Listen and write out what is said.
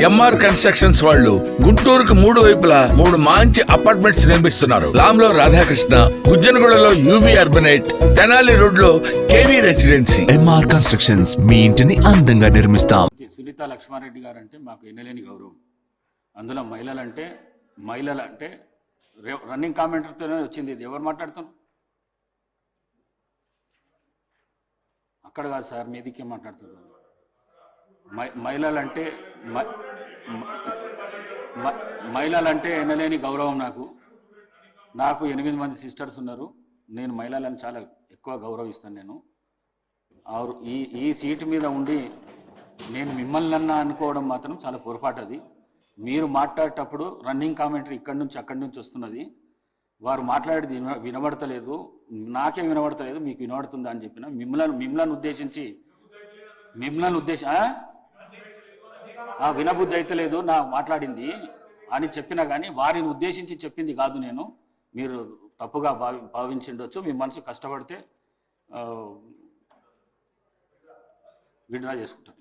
MR constructions వాళ్ళు గుంటూరుకు మూడు వైపులా మూడు మంచి అపార్ట్మెంట్స్ నిర్మిస్తున్నారు. లాంలో రాధాకృష్ణ గుజ్జనగూడలో యూవి అర్బనైట్ తెనాలి రోడ్లో కేవీ రెసిడెన్సీ ఎంఆర్ కన్స్ట్రక్షన్స్ మీ ఇంటిని అందంగా నిర్మిస్తాం. సునీత లక్ష్మారెడ్డి గారు అంటే మాకు ఎన్నలేని గౌరవం. అందులో మహిళలు అంటే మహిళలు అంటే రే- రన్నింగ్ కామెంటర్తోనే వచ్చింది ఇది. ఎవరు మాట్లాడుతున్నారు? అక్కడ కాదు సార్ మీదికే మాట్లాడుతున్నారు. మహి- మహిళలంటే ఎనలేని గౌరవం నాకు. నాకు ఎనిమిది మంది సిస్టర్స్ ఉన్నారు. నేను మహిళలను చాలా ఎక్కువ గౌరవిస్తాను నేను. ఆరు ఈ ఈ సీటు మీద ఉండి నేను మిమ్మల్ని అనుకోవడం మాత్రం చాలా పొరపాటు అది మీరు మాట్లాడేటప్పుడు రన్నింగ్ కామెంటరీ ఇక్కడి నుంచి అక్కడి నుంచి వస్తున్నది. వారు మాట్లాడేది విన- వినబడతలేదు. నాకే వినబడతలేదు మీకు వినబడుతుందా అని చెప్పిన మిమ్మల్ని మిమ్మల్ని ఉద్దేశించి మిమ్మల్ని ఉద్దేశ వినబుద్ధి అయితే లేదు నా మాట్లాడింది అని చెప్పినా కానీ వారిని ఉద్దేశించి చెప్పింది కాదు నేను. మీరు తప్పుగా భావి భావించిండొచ్చు మీ మనసు కష్టపడితే విడ్రా చేసుకుంటాను.